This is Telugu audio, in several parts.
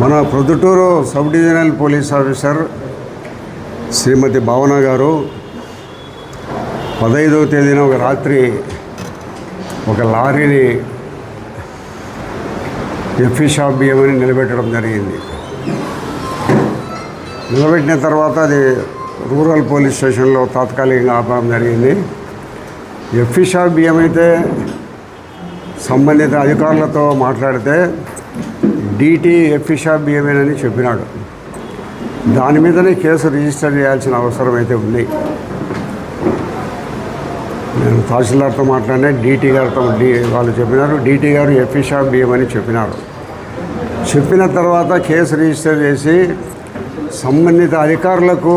మన Proddatur sub divisional police officer Srimati Bhavana garu పదహైదవ తేదీన ఒక రాత్రి ఒక లారీని ఎఫ్ఈ షాప్ బియ్యమని నిలబెట్టడం జరిగింది. నిలబెట్టిన తర్వాత అది రూరల్ పోలీస్ స్టేషన్లో తాత్కాలికంగా ఆపడం జరిగింది. ఎఫ్ఈ షాప్ బియ్యం అయితే సంబంధిత అధికారులతో మాట్లాడితే డీటీ ఎఫ్ఈ షాప్ చెప్పినాడు. దాని మీదనే కేసు రిజిస్టర్ చేయాల్సిన అవసరం అయితే ఉంది. నేను తహసీల్దార్తో మాట్లాడినా డీటీ గారితో డి వాళ్ళు చెప్పినారు డీటీ గారు ఎఫ్ఈ షాప్ అని చెప్పినారు. చెప్పిన తర్వాత కేసు రిజిస్టర్ చేసి సంబంధిత అధికారులకు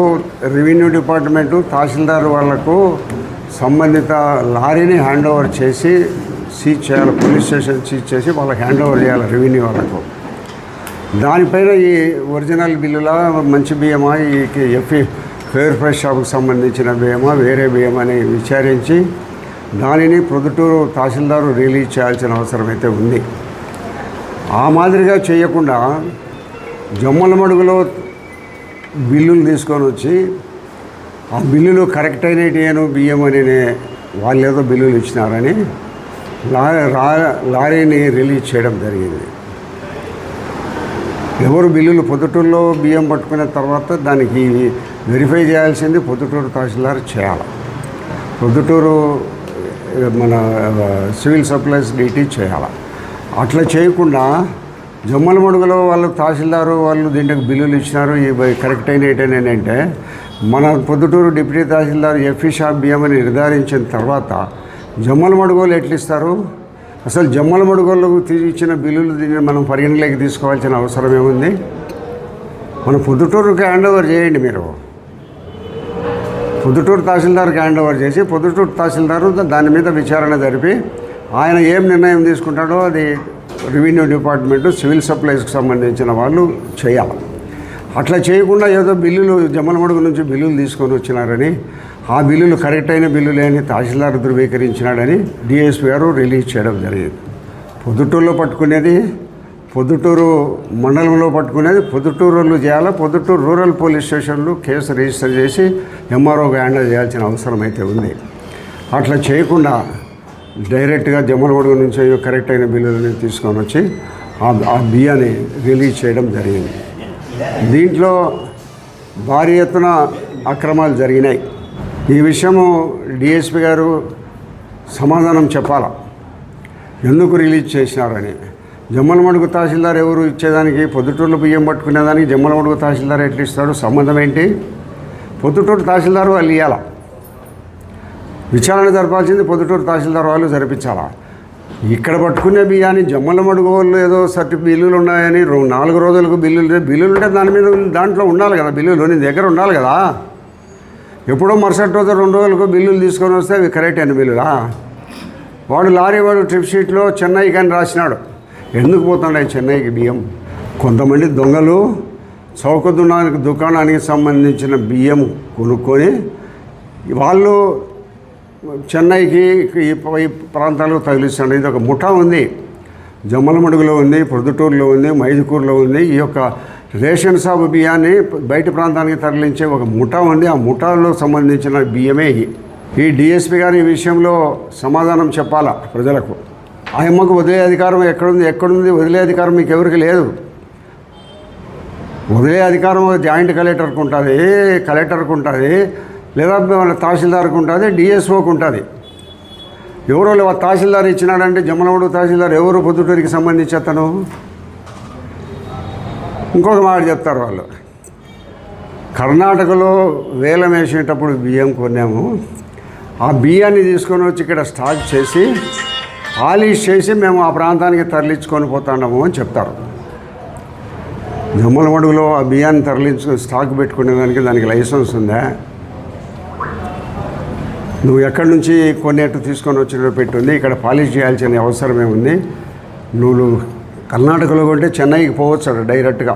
రెవెన్యూ డిపార్ట్మెంటు తహసీల్దార్ వాళ్ళకు సంబంధిత లారీని హ్యాండ్ ఓవర్ చేసి సీజ్ చేయాలి పోలీస్ స్టేషన్ సీజ్ చేసి వాళ్ళకి హ్యాండ్ ఓవర్ చేయాలి రెవెన్యూ వాళ్ళకు. దానిపైన ఈ ఒరిజినల్ బిల్లులా మంచి బియ్యమా? ఈ ఎఫ్ఈ ఫేర్ ఫ్రెష్ షాప్కి సంబంధించిన బియ్యమా? వేరే బియ్యం అని విచారించి దానిని ప్రొద్దుటూరు తహసీల్దారు రిలీజ్ చేయాల్సిన అవసరం అయితే ఉంది. ఆ మాదిరిగా చేయకుండా జమ్మల మడుగులో బిల్లులు తీసుకొని వచ్చి ఆ బిల్లులు కరెక్ట్ అయినవి నేను బియ్యం అని వాళ్ళు ఏదో బిల్లులు ఇచ్చినారని లారీని రిలీజ్ చేయడం జరిగింది. ఎవరు బిల్లులు పొద్దుటూరులో బియ్యం పట్టుకున్న తర్వాత దానికి వెరిఫై చేయాల్సింది పొద్దుటూరు తహసీల్దార్ చేయాలి. పొద్దుటూరు మన సివిల్ సప్లైస్ డీటీ చేయాలి. అట్లా చేయకుండా జమ్మల మడుగులో వాళ్ళు తహసీల్దారు వాళ్ళు దీంట్లో బిల్లులు ఇచ్చినారు. ఇవి కరెక్ట్ అయిన ఏంటంటే మన Proddatur deputy tahsildar FE shop బియ్యం అని నిర్ధారించిన తర్వాత జమ్మల మడుగోలు ఎట్లు ఇస్తారు అసలు జమ్మల మడుగోళ్ళకు ఇచ్చిన బిల్లులు దీన్ని మనం పరిగణలోకి తీసుకోవాల్సిన అవసరం ఏముంది? మన పొద్దుటూరుకి హ్యాండ్ ఓవర్ చేయండి మీరు. పొద్దుటూరు తహసీల్దార్కి హ్యాండ్ ఓవర్ చేసి పొద్దుటూరు తహసీల్దారు దాని మీద విచారణ జరిపి ఆయన ఏం నిర్ణయం తీసుకుంటాడో అది రెవెన్యూ డిపార్ట్మెంట్ సివిల్ సప్లైస్కి సంబంధించిన వాళ్ళు చేయాలి. అట్లా చేయకుండా ఏదో బిల్లులు జమ్మలమడుగు నుంచి బిల్లులు తీసుకొని వచ్చినారని ఆ బిల్లులు కరెక్ట్ అయిన బిల్లులే అని తహసీల్దార్ ధృవీకరించినాడని డిఎస్పీ గారు రిలీజ్ చేయడం జరిగింది. పొద్దుటూరులో పట్టుకునేది పొద్దుటూరు మండలంలో పట్టుకునేది పొద్దుటూరులో చేయాలా పొద్దుటూరు రూరల్ పోలీస్ స్టేషన్లో కేసు రిజిస్టర్ చేసి ఎంఆర్ఓ హ్యాండిల్ చేయాల్సిన అవసరం అయితే ఉంది. అట్లా చేయకుండా డైరెక్ట్గా జమ్మలమడుగు నుంచి కరెక్ట్ అయిన బిల్లులని తీసుకొని వచ్చి ఆ బియ్యాన్ని రిలీజ్ చేయడం జరిగింది. దీంట్లో భారీ ఎత్తున అక్రమాలు జరిగినాయి. ఈ విషయము డిఎస్పి గారు సమాధానం చెప్పాలా. ఎందుకు రిలీజ్ చేసినారని. జమ్మలమడుగు తహసీల్దార్ ఎవరు ఇచ్చేదానికి పొద్దుటూరులో బియ్యం పట్టుకునేదానికి జమ్మలమడుగు తహసీల్దార్ ఎట్లా ఇస్తాడు సంబంధం ఏంటి? పొద్దుటూరు తహసీల్దార్ వాళ్ళు ఇవ్వాల విచారణ జరపాల్సింది పొద్దుటూరు తహసీల్దార్ వాళ్ళు జరిపించాలా. ఇక్కడ పట్టుకునే బియ్యాన్ని జమ్మల మడుగు వాళ్ళు ఏదో సర్టి బిల్లులు ఉన్నాయని రో- నాలుగు రోజులకు బిల్లులు బిల్లులు ఉంటే దాని మీద దాంట్లో ఉండాలి కదా బిల్లులు నీ దగ్గర ఉండాలి కదా. ఎప్పుడో మరుసటి రోజు రెండు రోజులకు బిల్లులు తీసుకొని వస్తే అవి కరెక్ట్ అయిన బిల్లులా? వాడు లారీ వాడు ట్రిప్ షీట్లో చెన్నైకి అని రాసినాడు. ఎందుకు పోతున్నాయి చెన్నైకి బియ్యం? కొంతమంది దొంగలు చౌక దున్నానికి దుకాణానికి సంబంధించిన బియ్యం కొనుక్కొని వాళ్ళు చెన్నైకి ఈ ఈ ప్రాంతాలకు తగిలిస్తాడు ఇది ఒక ముఠా ఉంది. జమ్మలమడుగులో ఉంది ప్రొద్దుటూరులో ఉంది మైదుకూరులో ఉంది. ఈ యొక్క రేషన్ షాపు బియ్యాన్ని బయట ప్రాంతానికి తరలించే ఒక ముఠా ఉంది. ఆ ముఠాలో సంబంధించిన బియ్యమే ఈ డిఎస్పి గారు ఈ విషయంలో సమాధానం చెప్పాలా ప్రజలకు? ఆ అమ్మకు వదిలే అధికారం ఎక్కడుంది? ఎక్కడుంది? వదిలే అధికారం మీకు ఎవరికి లేదు? వదిలే అధికారం జాయింట్ కలెక్టర్కి ఉంటుంది కలెక్టర్కి ఉంటుంది లేదా మన తహసీల్దార్కి ఉంటుంది డిఎస్ఓకి ఉంటుంది. ఎవరో లేవా తహసీల్దార్ ఇచ్చినాడంటే జమలవాడు తహసీల్దార్ ఎవరు పొద్దుటూరికి సంబంధించి అతను? ఇంకొక మాట చెప్తారు వాళ్ళు. కర్ణాటకలో వేలం వేసేటప్పుడు బియ్యం కొన్నాము. ఆ బియ్యాన్ని తీసుకొని వచ్చి ఇక్కడ స్టాక్ చేసి పాలిష్ చేసి మేము ఆ ప్రాంతానికి తరలించుకొని పోతున్నాము అని చెప్తారు. జమ్మలమడుగులో ఆ బియ్యాన్ని తరలించు స్టాక్ పెట్టుకునే దానికి దానికి లైసెన్స్ ఉందా? నువ్వు ఎక్కడి నుంచి కొనేట్టు తీసుకొని వచ్చినట్టు పెట్టుంది ఇక్కడ పాలిష్ చేయాల్సిన అవసరం ఏముంది? నువ్వు కర్ణాటకలో కొంటే చెన్నైకి పోవచ్చు డైరెక్ట్గా.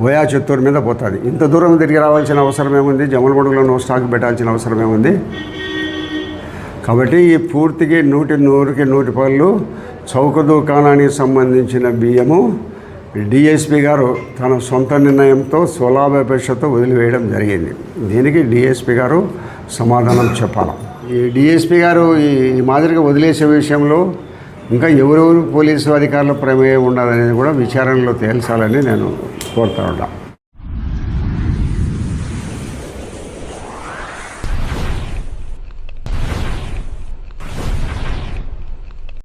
వయా చిత్తూరు మీద పోతుంది. ఇంత దూరం తిరిగి రావాల్సిన అవసరం ఏముంది? జమలగొండలో నో స్టాక్ పెట్టాల్సిన అవసరం ఏముంది? కాబట్టి ఈ పూర్తికి నూటి నూరుకి నూటి పళ్ళు చౌక దుకాణానికి సంబంధించిన బియ్యము డిఎస్పి గారు తన సొంత నిర్ణయంతో స్వలాభాపేక్షతో వదిలివేయడం జరిగింది. దీనికి డిఎస్పి గారు సమాధానం చెప్పాలి. ఈ డిఎస్పి గారు ఈ మాదిరిగా వదిలేసే విషయంలో ఇంకా ఎవరెవరు పోలీసు అధికారుల ప్రమేయం ఉండాలనేది కూడా విచారణలో తేల్చాలని నేను కోరుతా ఉంటాను